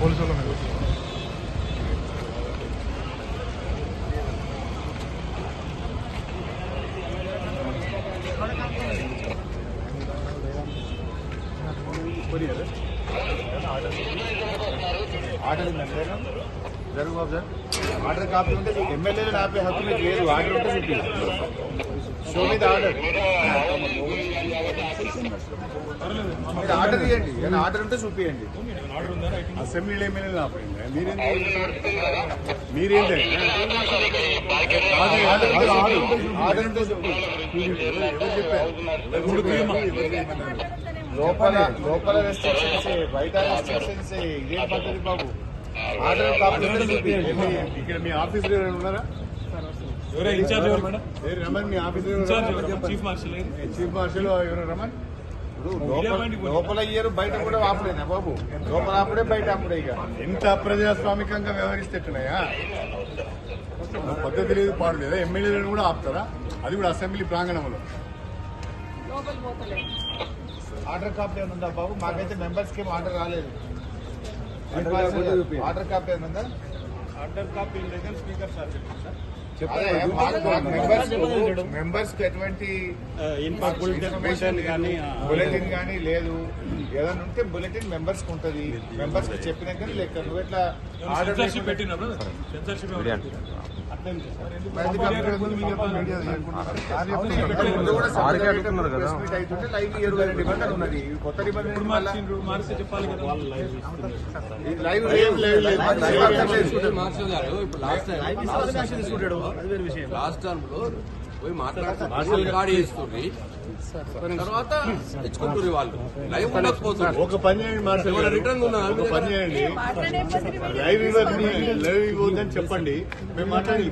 Police వాళ్ళ మీద order జరుగు బాబు సార్ ఆర్డర్ కాపీ ఉంటే ఎమ్మెల్యేలు ఆపే హక్కు మీకు లేదు. ఆర్డర్ ఉంటే చూపి షో మీద ఆర్డర్. మీరు ఆర్డర్ ఇవ్వండి ఏమైనా ఆర్డర్ ఉంటే చూపియండి. అసెంబ్లీలో ఎమ్మెల్యేలు ఆపండి మీరేంటి మీరేంటి ఆర్డర్ ఉంటే? లోపల లోపల రెస్ట్రిక్షన్స్ బయట రెస్ట్రిక్షన్స్ ఇదేం పద్ధతి బాబు? ఆర్డర్ ఇక్కడ మీ ఆఫీస్ ఉన్నారా? ఎవరే? ఇన్ఛార్జ్ ఎవరు మేడం? రమణ్ మీ office chief marshal chief marshal ఎవరు రమణ్? ఇప్పుడు లోపల ఇయ్యరు బయట కూడా ఆపలేనా బాబు? లోపల ఆపడే బయట ఆపడే ఇక. ఎంత అప్రజాస్వామికంగా వ్యవహరిస్తే పద్ధతి లేదు పాడు లేదా? ఎమ్మెల్యేలను కూడా ఆపుతారా? అది కూడా అసెంబ్లీ ప్రాంగణంలో. ఆర్డర్ కాపీ ఉందా బాబు? మాకైతే మెంబర్స్కి ఆర్డర్ రాలేదు. ఆర్డర్ కాపీ ఉందా? Order copy speaker sir. Members కు- మెంబర్స్కి ఎటువంటి ఇన్ఫర్మేషన్ కానీ బులెటిన్ కానీ లేదు. ఏదైనా ఉంటే బులెటిన్ మెంబర్స్కి ఉంటది. మెంబర్స్కి చెప్పినా కానీ లెక్క నువ్వు ఎట్లా ఆర్డర్ లాస్ట్ టైం లాస్ట్ టర్మ్లో పోయి మాట్లాడితే మార్షల్ గాడి చేస్తుంది తర్వాత తెచ్చుకుంటుంది వాళ్ళు. లైవ్ ఉండకపోతుంది ఒక పని చేయండి. రిటర్న్? ఒక పని చేయండి. లైవ్ లైవ్ ఇవ్వద్దని చెప్పండి. మేము మాట్లాడి